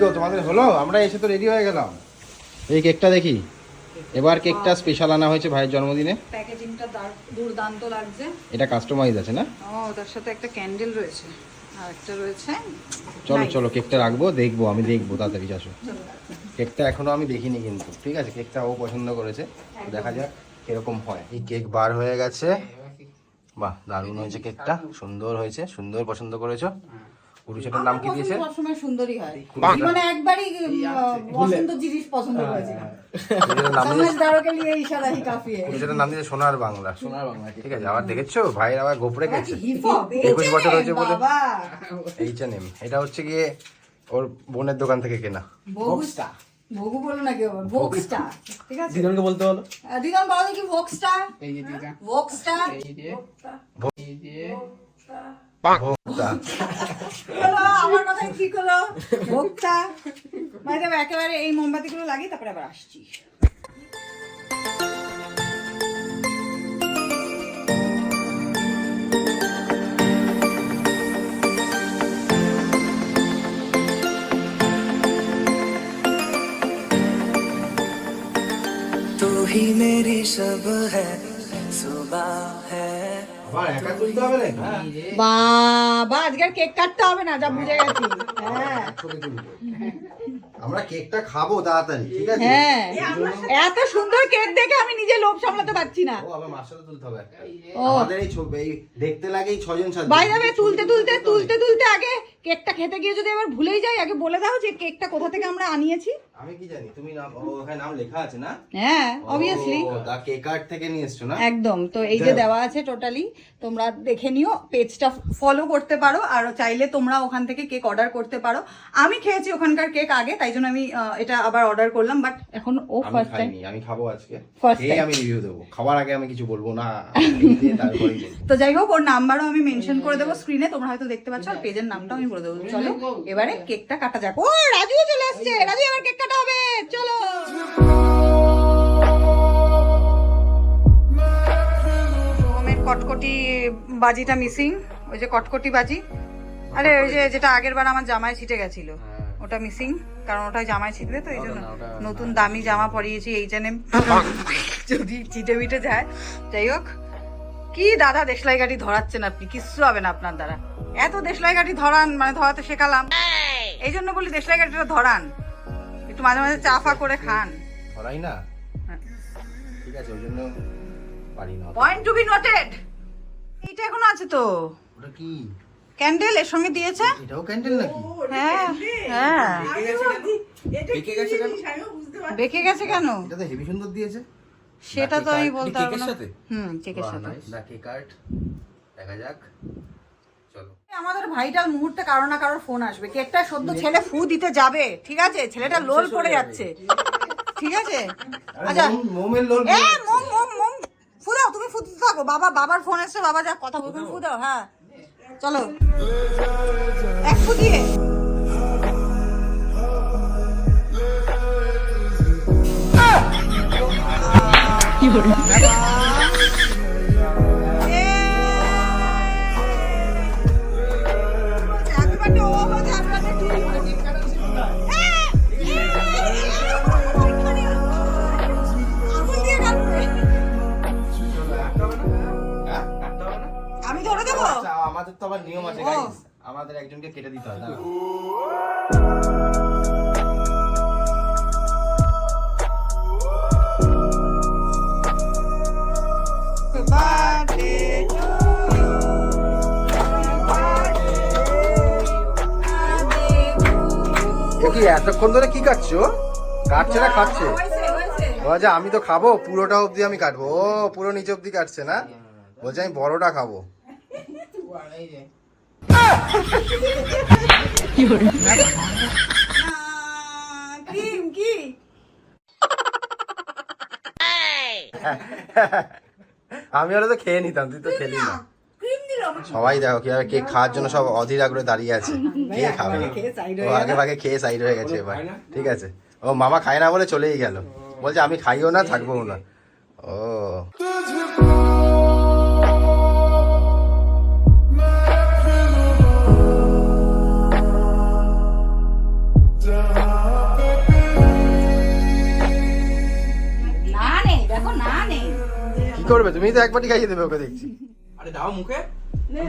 গো তোমাদের হলো? আমরা এসে তো রেডি হয়ে গেলাম। এই কেকটা দেখি। এবার কেকটা স্পেশাল আনা হয়েছে ভাইয়ের জন্মদিনে। প্যাকেজিংটা দুর্দান্ত লাগছে। এটা কাস্টমাইজ আছে না? ও তার সাথে একটা ক্যান্ডেল রয়েছে। আর একটা রয়েছে চলো চলো কেকটা রাখব দেখব আমি দেখব তাড়াতাড়ি আসো। কেকটা এখনও আমি দেখিনি কিন্তু। ঠিক আছে কেকটা ও পছন্দ করেছে। দেখা যাক কীরকম হয়। এই কেক বার হয়ে গেছে। বাহ দারুণ হয়েছে কেকটা। সুন্দর হয়েছে সুন্দর পছন্দ করেছ। পুরুষের নাম কি দিয়েছে? সবসময় সুন্দরই হয়। কুড়িটা। একবারই পছন্দ জিনিস পছন্দ করেছিলাম। নাম দিয়েছে? সোনার বাংলা। সোনার বাংলা ঠিক আছে আবার দেখেছ? ভাইয়ের আবার গোপরে গেছে একুশ বছর হয়েছে বলে। এইচ এন এম এটা হচ্ছে গিয়ে ওর বোনের দোকান থেকে কেনা। ভোগু বলো না কেউ ভোগস্টা ঠিক আছে? দিদনকে বলতে বলো। আহ, বলো কি ভোগ স্টার এই যে দিদা। ভোগস্টা এই যে। এই যে। ভোক্তা আমার কথা ঠিক হলো ভোগটা ভাই একেবারে এই মোমবাতিগুলো লাগিয়ে তারপরে আবার আসছি। ही मेरी सब है सुबह है আবার একা তুলতে হবে নাকি বাবা আজকে আর কেক কাটতে হবে না যা বুঝে গেছি হ্যাঁ ছবি তুলবো। আমরা কেকটা খাবো তাড়াতাড়ি ঠিক আছে হ্যাঁ এত সুন্দর কেক দেখে আমি নিজে লোভ সামলাতে পারছি না ও আমার মার সাথে তুলতে হবে একটা। ও। আমাদের এই ছবি এই দেখতে লাগে এই ছজন সাথে বাই যাবে তুলতে তুলতে তুলতে তুলতে আগে কেকটা খেতে গিয়ে যদি আবার ভুলেই যাই আগে বলে দাও যে কেকটা কোথা থেকে আমরা আনিয়েছি আমি কি জানি? তুমি নাম ওখানে নাম লেখা আছে না? হ্যাঁ অবভিয়াসলি দা কেক আর্ট থেকে নিয়ে এসছো না? একদম। তো এই যে দেওয়া আছে টোটালি তোমরা দেখে নিও পেজটা ফলো করতে পারো আর চাইলে তোমরা ওখান থেকে কেক অর্ডার করতে পারো। আমি খেয়েছি ওখানকার কেক আগে তাই জন্য আমি এটা আবার অর্ডার করলাম বাট এখন ও ফার্স্ট টাইম আমি খাব আজকে। খেয়ে time. আমি রিভিউ দেবো। খাওয়ার আগে আমি কিছু বলব না। তো যাই হোক ওর নাম্বারও আমি মেনশন করে দেবো স্ক্রিনে তোমরা হয়তো দেখতে পাচ্ছ আর পেজের নামটাও আমি বলে দেবো। চলো এবারে কেকটা কাটা যাক। ও রাজুও চলে আসছে। রাজু এবার কেক কাটা হবে চলো। কটকটি বাজিটা মিসিং ওই যে কটকটি বাজি। আরে ওই যে যেটা আগের বার আমার জামায় ছিটে গেছিল ওটা মিসিং কারণ ওটা জামায় ছিটবে তো এই জন্য। নতুন দামি জামা পরিয়েছি এই জন্য যদি চিটে মিটে যায়। যাই হোক কি দাদা দেশলাই গাড়ি ধরাচ্ছেন আপনি? কিচ্ছু হবে না আপনার দ্বারা? এত দেশলাই গাড়ি ধরান মানে ধরাতে শেখালাম। এই জন্য বলি দেশলাই গাড়িটা ধরান। মাঝে মাঝে চা ফা করে খান। ধরাই না। হ্যাঁ। ঠিক আছে ওই জন্য পারি না। পয়েন্ট টু বি নোটেড এইটা এখনও আছে তো। ওটা কি? ক্যান্ডেল এর সঙ্গে দিয়েছে? এটাও ক্যান্ডেল নাকি? হ্যাঁ হ্যাঁ। বেঁকে গেছে কেন? বেঁকে গেছে কেন? এটা তো হেভি সুন্দর দিয়েছে। সেটা তো আমি বলতে পারব না। সাথে? হুম কেকের সাথে। না কেক আর্ট দেখা যাক। আমাদের ভাইটাল মুহূর্তে কারও না কারোর ফোন আসবে। কেকটা সদ্য ছেলে ফু দিতে যাবে? ঠিক আছে? ছেলেটা লোল পড়ে যাচ্ছে। ঠিক আছে? আচ্ছা। মোমের লোল এ মোম মোম মোম ফু দাও তুমি ফু দিতে থাকো। বাবা বাবার ফোন এসছে বাবা যা কথা বলবে ফু দাও। হ্যাঁ। চলো। এক ফু দিয়ে। Happy আমাদের একজনকে কেটে দিতে হয় এতক্ষণ ধরে কি কাটছো? কাটছে না। ও আচ্ছা আমি তো খাব, পুরোটা অবধি আমি কাটবো। ও, পুরো নিচ অবধি কাটছে না? বলছে, আমি বড়টা খাব। কি আমি হলে তো খেয়ে নিতাম তুই তো খেলি না। সবাই দেখো কীভাবে কেক খাওয়ার জন্য সব অধীর আগ্রহে দাঁড়িয়ে আছে। কে খাবে? ও আগে ভাগে খেয়ে সাইড হয়ে গেছে এবার। ঠিক আছে। ও মামা খায় না বলে চলেই গেল। বলছে আমি খাইও না থাকব না। ও। তুমি তো একবারই খাইয়ে দেবে ওকে দেখছি। আরে দাও মুখে।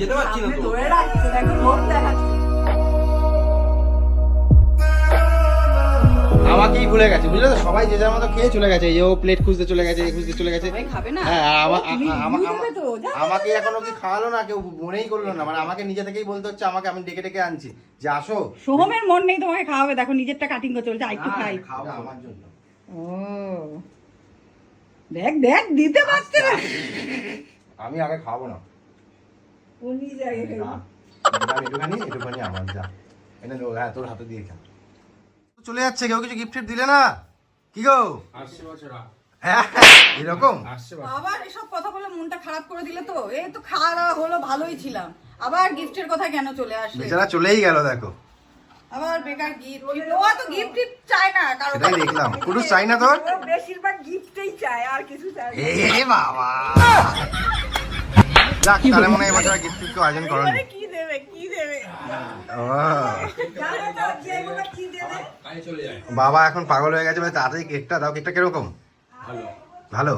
যেতে পারছি না তো। ধরে রাখছে দেখো লোভ দেখাচ্ছে। আমাকেই ভুলে গেছে বুঝলে তো? সবাই যে যার মতো খেয়ে চলে গেছে এই ও প্লেট খুঁজতে চলে গেছে এই খুঁজতে চলে গেছে। সবাই খাবে না? হ্যাঁ। আমাকে এখন অব্দি খাওয়ালো না কেউ মনেই করল না। মানে আমাকে নিজে থেকেই বলতে হচ্ছে আমাকে আমি ডেকে ডেকে আনছি। যে আসো। সোহমের মন নেই তোমাকে খাওয়াবে। দেখো নিজেরটা কাটিং করে চলছে একটু খাই। এটা আমার জন্য ও। দেখ দেখ দিতে পারছে না। আমি আগে খাব না। উনি জায়গায় না, একটুখানি একটুখানি আমার যা। হ্যাঁ তোর হাতে দিয়ে খা। চলে যাচ্ছে কেউ কিছু গিফট দিলে না? কি গো? আসছে বছর। হ্যাঁ এরকম? আবার এসব কথা বলে মনটা খারাপ করে দিলে তো? এই তো খাওয়া দাওয়া হলো ভালোই ছিলাম। আবার গিফটের কথা কেন চলে আসে? বেচারা চলেই গেল দেখো। আবার বেকার গিফট ও তো গিফট টিফট চায় না কারণ সেটাই দেখলাম। কুটুস চাই না তোর? বেশিরভাগ গিফটই চায় আর কিছু চায় এ বাবা। যাক তাহলে মনে হয় এবছর গিফট টিফট আয়োজন করেনি। কি দেবে কি দেবে? বাবা এখন পাগল হয়ে গেছে ভাই তাড়াতাড়ি কেকটা দাও। কেকটা কীরকম? ভালো। ভালো।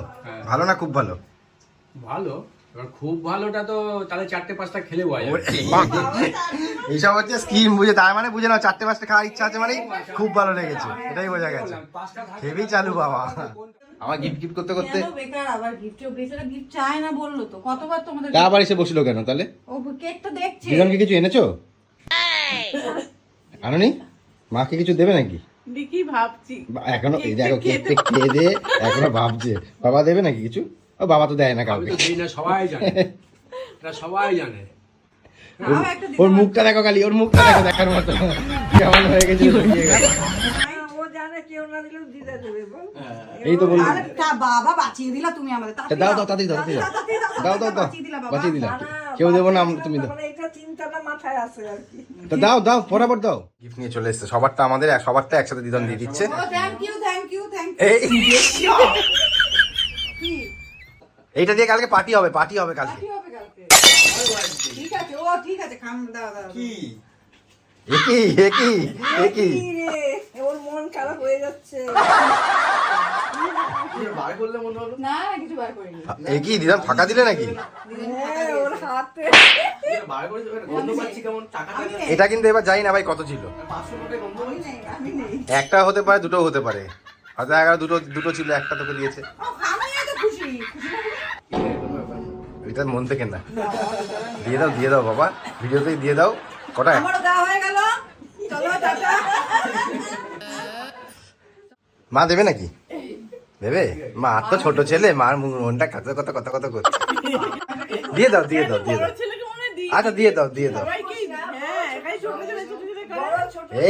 ভালো না খুব ভালো? ভালো। এবার খুব ভালোটা তো তাহলে চারটে পাঁচটা খেলে বোঝা যাবে। এইসব হচ্ছে স্কিম বুঝে তার মানে বুঝে নাও চারটে পাঁচটা খাওয়ার ইচ্ছা আছে মানে খুব ভালো লেগেছে এটাই বোঝা গেছে। হেভি চালু বাবা। আমার গিফট গিফট করতে করতে বেকার আবার গিফট বেচারা গিফট চায় না বলল তো কতবার তোমাদের তা আবার এসে বসল কেন তাহলে? ও কেক তো দেখছে। দিদনকে কিছু এনেছো? আনোনি মাকে কিছু দেবে নাকি? দেখি ভাবছি। এখনও এই দেখো কেক টেক খেয়ে দিয়ে এখনও ভাবছে। বাবা দেবে নাকি কিছু? ও বাবা তো দেয় না কাউকে। না সবাই জানে। এটা সবাই জানে। ওর মুখটা দেখো খালি ওর মুখটা দেখো দেখার মতো। কেমন হয়ে গেছে বল এই তো বলল বাবা বাঁচিয়ে দিলা তুমি আমাদের। দাও দাও। তাড়াতাড়ি দাও দাও। দাও দাও দাও বাঁচিয়ে দিলা দিলাম। কেউ দেবো না তুমি দাও। এটা চিন্তাটা মাথায় আছে আর কি। তা দাও দাও বরাবর দাও। গিফট নিয়ে চলে এসছে। সবারটা আমাদের এক- সবারটা একসাথে দিদন দিয়ে দিচ্ছে। Thank you thank you thank এই কি এইটা দিয়ে কালকে পার্টি হবে পার্টি হবে কালকে। কি হবে কালকে। ঠিক আছে ও ঠিক আছে খাম দাও দাও কি? একই একই একই রে? ওর মন খারাপ হয়ে যাচ্ছে। বার করলে মনে হলো না কিছু বার করিনি। একই দিদন ফাঁকা দিলে নাকি? হ্যাঁ এটা কিন্তু এবার জানি না ভাই কত ছিল। একটা হতে পারে দুটো হতে পারে। হয়তো এগারো দুটো দুটো ছিল একটা তোকে দিয়েছে। এটা মন থেকে না। দিয়ে দাও দিয়ে দাও বাবা। ভিডিওতেই দিয়ে দাও। কটা? মা দেবে নাকি? দেবে? মা তো ছোট ছেলে মার মনটা কত কত কথা কত করছে। দিয়ে দাও দিয়ে দাও দিয়ে দাও। আচ্ছা দিয়ে দাও দিয়ে দাও।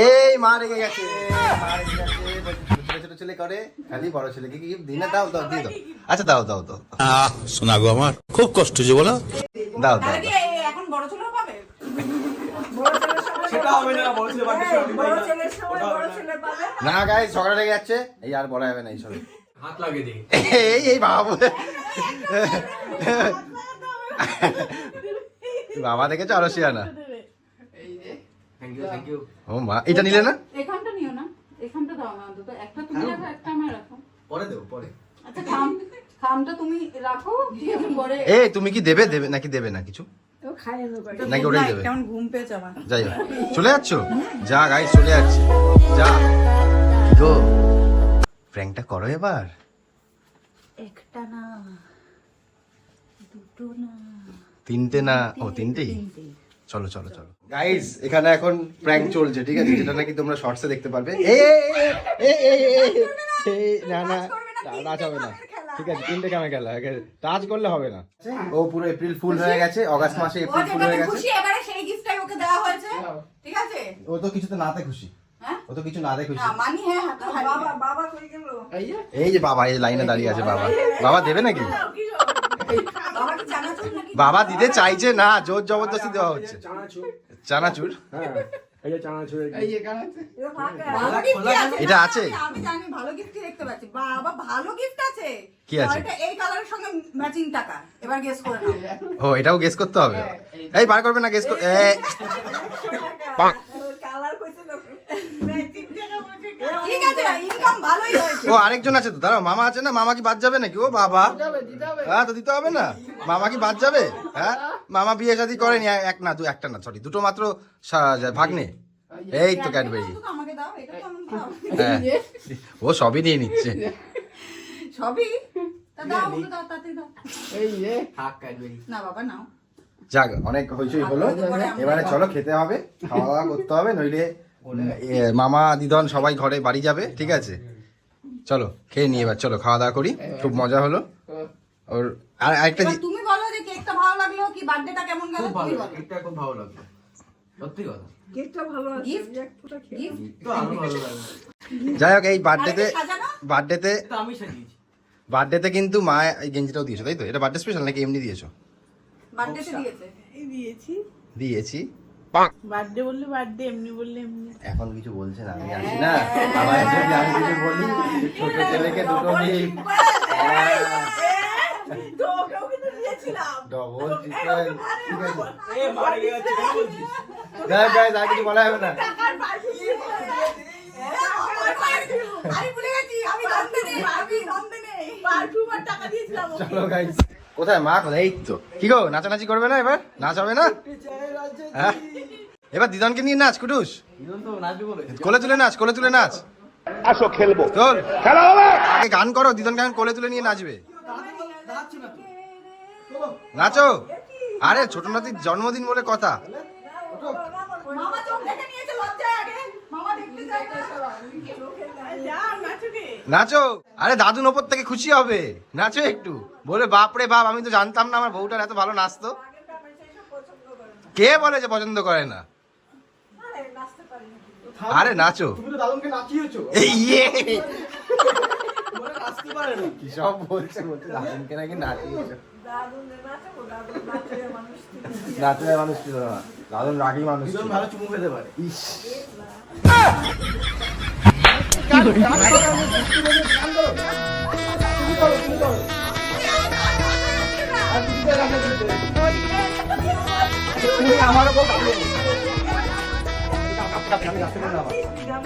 এই মা রেগে গেছে। ছোট ছেলে করে খালি বড় ছেলেকে কি দিই না দাও দাও দিয়ে দাও। আচ্ছা দাও দাও দাও। আহ শোনা গো আমার খুব কষ্ট যে বলো। দাও দাও এখন বড় পাবে? না বড় ছেলে পাই না। না গাই ঝগড়া লেগে যাচ্ছে। এই আর বলা যাবে না এই সব হাত লাগিয়ে দিই এই এই বাবা বলে। বাবা দেখেছ আরও শিয়ানা? থ্যাংক ইউ থ্যাংক ইউ ও মা এটা নিলে না? এখানটা নিও না এখানটা দাও না অন্তত। একটা তুমি রাখো একটা আমার রাখো। পরে দেবো পরে। আচ্ছা খাম খামটা তুমি রাখো ঠিক আছে পরে। এই তুমি কি দেবে? দেবে নাকি দেবে না কিছু? নাকি ওটাই দেবে? কেমন ঘুম পেয়েছে আমার। যাই হোক চলে যাচ্ছ? যা গাই চলে যাচ্ছে। যা। গো। প্র্যাঙ্কটা করো এবার। একটা না দুটো না। তিনটে না? ও তিনটেই। চলো চলো চলো। গাইস এখানে এখন প্র্যাঙ্ক চলছে ঠিক আছে? যেটা নাকি তোমরা শর্টসে দেখতে পারবে। না না। নাচ হবে না ঠিক আছে তিনটে কামে খেলা টাচ করলে হবে না। ও পুরো এপ্রিল ফুল হয়ে গেছে অগাস্ট মাসে এপ্রিল ফুল হয়ে গেছে। খুশি এবারে সেই গিফটটাই ওকে দেওয়া হয়েছে। ঠিক আছে? ও তো কিছুতে নাতে খুশি। হ্যাঁ? ও তো কিছু না মানি হ্যাঁ বাবা বাবা কই গেল? এই যে বাবা এই লাইনে দাঁড়িয়ে আছে বাবা। বাবা দেবে নাকি? বাবা দিতে চাইছে না জোর জবরদস্তি দেওয়া হচ্ছে। চানাচুর? হ্যাঁ এই যে চানাচুর এই যে ভালো gift আছে এটা আছে? আমি জানি ভালো গিফট দেখতে পাচ্ছি। বাবা ভালো গিফট আছে? কি আছে? এটা এই কালারের সঙ্গে ম্যাচিং টাকা। এবার গেস করে নাও। ও এটাও গেস করতে হবে? এই বার করবে না গেস ঠিক আছে ইনকাম ভালোই হয়েছে ও আরেকজন আছে তো দাঁড়াও মামা আছে না? মামা কি বাদ যাবে নাকি? ও বাবা। হ্যাঁ তো দিতে হবে না? মামা কি বাদ যাবে? হ্যাঁ? মামা বিয়ে শাদী করেনি এক না দু একটা না সরি দুটো মাত্র সা- ভাগ্নে এই তো ক্যাডবেরি। তো আমাকে দাও এটা তো আমাকে দাও। হ্যাঁ। ও সবই নিয়ে নিচ্ছে। সবই? তা দাও ওগুলো দাও তাড়াতাড়ি দাও। থাক ক্যাডবেরি। না বাবা নাও। যাক অনেক হইচই হলো। এবারে চলো খেতে হবে খাওয়া দাওয়া করতে হবে নইলে মামা দিদন সবাই ঘরে বাড়ি যাবে ঠিক আছে? চলো খেয়ে নিয়ে এবার চলো খাওয়া দাওয়া করি খুব মজা হলো। ওর আর আরেকটা তুমি বলো যে কেকটা ভালো লাগল কি বার্থডেটা কেমন গেল খুব ভালো কেকটা খুব ভালো লাগল সত্যি কথা। গিফট গিফট তো আরও ভালো লাগল। যাই হোক এই বার্থডেতে বার্থডেতে আমি সাজিয়েছি। বার্থডেতে কিন্তু মা এই গেঞ্জিটাও দিয়েছ তাই তো? এটা বার্থডে স্পেশাল নাকি এমনি দিয়েছ? বার্থডেতে দিয়েছে। এই দিয়েছি। দিয়েছি। বার্থডে বললে বার্থডে এমনি বললে এমনি। এখন কিছু আমি আছি না। আমার যদি আমি কিছু বলি ছোট ছেলেকে দুটো ডবল চিকেন। আর কিছু বলা হবে না। চলো গাইস কোথায়? মা কোথায় এই তো। কি গো নাচানাচি করবে না এবার? নাচ হবে না হ্যাঁ? এবার দিদনকে নিয়ে নাচ কুটুস। কোলে তুলে নাচ কোলে তুলে নাচ। আসো খেলব। চল। খেলা হবে! আগে গান করো দিদন গান কোলে তুলে নিয়ে নাচবে। নাচো। আরে ছোট নাতির জন্মদিন বলে কথা। নাচো। আরে দাদুন ওপর থেকে খুশি হবে। নাচো একটু। বলে বাপ রে বাপ আমি তো জানতাম না আমার বউটার এত ভালো নাচতো কে বলে যে পছন্দ করে না? আরে নাচো। তুমি তো দাদুনকে নাচিয়েছো। ইয়ে। বলে নাচতে পারে না কি সব বলছে বলছে। দাদুনকে নাকি নাচিয়েছো। দাদুন নাচাবো দাদুন নাচের মানুষ তুমি। নাচলে মানুষ ছিল না। দাদুন রাগি মানুষ ভালো চুমু খেতে পারে। ইস।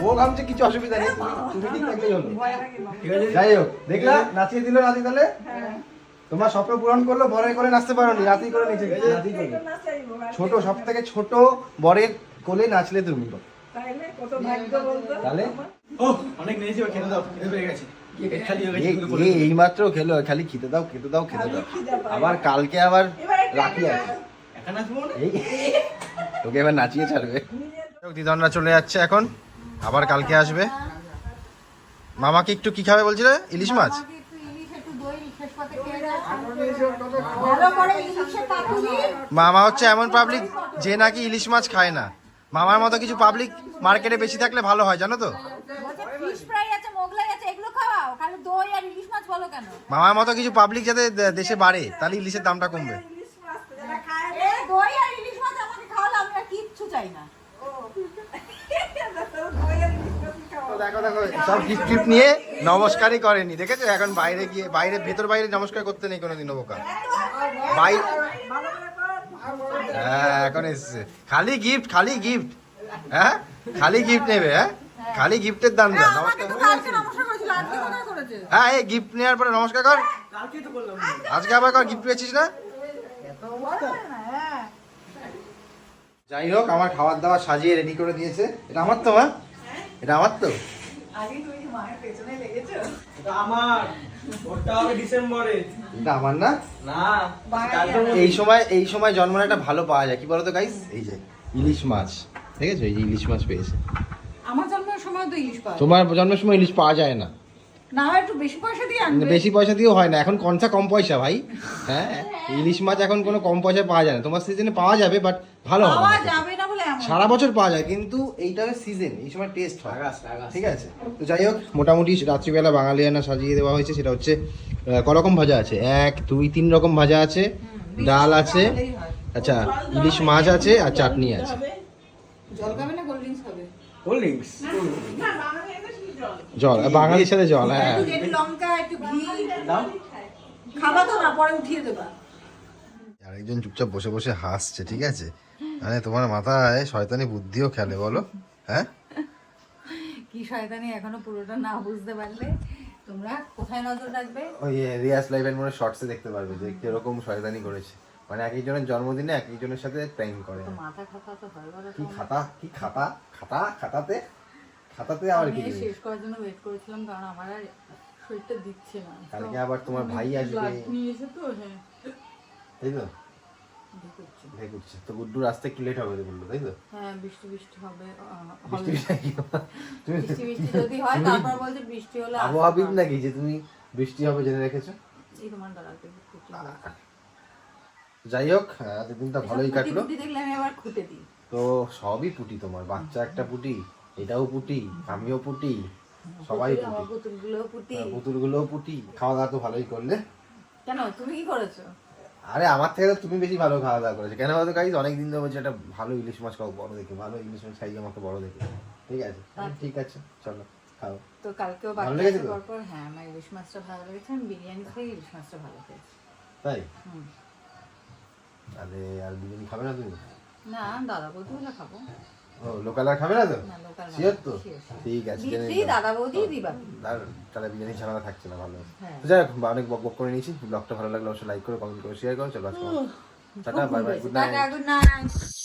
ও ঘামছে কিছু অসুবিধা নেই তুমি- তুমি ঠিক থাকলেই হলো যাই হোক দেখলা নাচিয়ে দিল নাতি তাহলে তোমার স্বপ্ন পূরণ করল বরের করে নাচতে পারো নি নাতি করে নিচে করে। ছোট সব থেকে ছোট বরের কোলে নাচলে তুমি তাইলে কত ভাগ্য বলতো তাহলে? ও অনেক নিয়েছি খেতে দাও খেতে পেয়ে গেছে। কেক খালি হয়ে গেছে এই- এইমাত্র খেলো খালি খেতে দাও খেতে দাও খেতে দাও। আবার কালকে আবার রাখি আছে। একা নাচবো না এই তোকে এবার নাচিয়ে ছাড়বে। দিদনরা চলে যাচ্ছে এখন। আবার কালকে আসবে। মামাকে একটু কি খাবে বলছিলে? ইলিশ মাছ? মামা হচ্ছে এমন পাবলিক যে নাকি ইলিশ মাছ খায় না। মামার মতো কিছু পাবলিক মার্কেটে বেশি থাকলে ভালো হয় জানো তো? মামার মতো কিছু পাবলিক যাতে দেশে বাড়ে তাহলে ইলিশের দামটা কমবে। দই আর ইলিশ মাছ আমাকে খাওয়ালে আমি আর কিচ্ছু চাই না দেখো দেখো সব গিফট টিফট নিয়ে নমস্কারই করেনি। দেখেছ এখন বাইরে গিয়ে বাইরে ভেতর বাইরে নমস্কার করতে নেই কোনোদিনও বোকা। বাই হ্যাঁ এখন এসছে। খালি গিফট খালি গিফট হ্যাঁ? খালি গিফট নেবে হ্যাঁ? খালি গিফটের দাম নমস্কার। কোথায় করেছে। হ্যাঁ এই গিফট নেওয়ার পরে নমস্কার কর। আজকে আবার কর গিফট পেয়েছিস না? যাই হোক আমার খাবার দাবার সাজিয়ে রেডি করে দিয়েছে। এটা আমার তো মা। এটা আমার তো। আগে তুমি কি মায়ের পেছনে লেগেছো। এটা আমার। ওটা হবে ডিসেম্বরে। এটা আমার না? না এই সময় এই সময় জন্মানো একটা ভালো পাওয়া যায়। কি বলতো গাইস এই যে ইলিশ মাছ। ঠিক আছে? এই যে ইলিশ মাছ পেয়েছে। আমার জন্মের সময় তো ইলিশ পাওয়া তোমার জন্মের সময় ইলিশ পাওয়া যায় না? না একটু বেশি পয়সা দিয়ে আনবে। বেশি পয়সা দিয়েও হয় না। এখন কনসা কম পয়সা ভাই? হ্যাঁ? ইলিশ মাছ এখন কোনো কম পয়সায় পাওয়া যায় না। তোমার সিজনে পাওয়া যাবে বাট ভালো হবে। পাওয়া। যাবে না সারা বছর পাওয়া যায় কিন্তু এইটা সিজন এই সময় টেস্ট হয়। আগাস আগাস ঠিক আছে? তো যাই হোক মোটামুটি রাত্রিবেলা বাঙালিয়ানা সাজিয়ে দেওয়া হয়েছে সেটা হচ্ছে আহ, ক রকম ভাজা আছে। এক দুই তিন রকম ভাজা আছে। ডাল আছে। আচ্ছা ইলিশ মাছ আছে আর চাটনি আছে। জল খাবে না কোল্ড ড্রিঙ্কস খাবে? কোল্ড ড্রিঙ্কস জল। বাঙালির সাথে জল হ্যাঁ। লঙ্কা একটু ঘি। দাও। খাবা তো না পরে উঠিয়ে দেবা। আরেকজন চুপচাপ বসে বসে হাসছে ঠিক আছে? মানে তোমার মাথায় শয়তানি বুদ্ধিও খেলে বলো। হ্যাঁ? কি শয়তানি এখনও পুরোটা না বুঝতে পারলে তোমরা কোথায় নজর রাখবে? ওই রিয়াস লাইভ লাইভের মনে শর্টসে দেখতে পারবে যে কীরকম শয়তানি করেছে। মানে এক একজনের জন্মদিনে এক একজনের সাথে প্র্যাঙ্ক করে। মাথা খাতা তো হয় বলো কি খাতা? কি খাতা? খাতা? খাতাতে? খাতাতে আবার কি শেষ করার জন্য ওয়েট করেছিলাম কারণ আমার আর শরীরটা দিচ্ছে না। কালকে আবার তোমার ভাই আসবে। নিয়ে এসে তো হ্যাঁ। তাই তো? ঢুকুচ্ছে। তো গুড্ডুর আসতে একটু লেট হবে বলল তাই তো? হ্যাঁ বৃষ্টি বৃষ্টি হবে বৃষ্টি নাকি? বৃষ্টি বৃষ্টি যদি হয় তারপর বলছে বৃষ্টি হলে আবহাওয়াবিদ নাকি যে তুমি বৃষ্টি হবে জেনে রেখেছো? এই তোমার দাঁড়াতে যাই হোক হ্যাঁ, দিনটা ভালোই কাটলো। দেখলে আমি আবার খুঁটে দিই। তো সবই পুটি তোমার বাচ্চা একটা পুটি এটাও পুটি আমিও পুটি সবাই পুটি। পুতুলগুলো পুটি। পুতুলগুলোও পুটি খাওয়া দাওয়া তো ভালোই করলে। কেন তুমি কি করেছ? আরে আমার থেকে তুমি বেশি ভালো খাওয়া দাওয়া করেছ। কেন বলতো গাইজ অনেক দিন ধরে বলছি একটা ভালো ইলিশ মাছ খাও বড় দেখে ভালো ইলিশ মাছ খাই আমাকে বড় দেখে। ঠিক আছে? ঠিক আছে চলো খাও। তো কালকেও ভালো বাকি লেগেছে তারপর তো? হ্যাঁ আমার ইলিশ মাছটা ভালো লেগেছে আমি বিরিয়ানি খেয়ে ইলিশ মাছটা ভালো খেয়েছি। তাই। আরে আর বিরিয়ানি খাবে না তুমি? না দাদা বলতে খাব। ও লোকাল আর খাবে না তো? শিওর তো? sure. ঠিক আছে দিদি বৌদি দিবা। তাহলে বিরিয়ানি ঝামেলা থাকছে না ভালো। হ্যাঁ। যাই হোক অনেক বক বক করে নিয়েছি। ব্লগটা ভালো লাগলে অবশ্যই লাইক করো কমেন্ট করে শেয়ার করো চলো আসব tata bye bye good night good night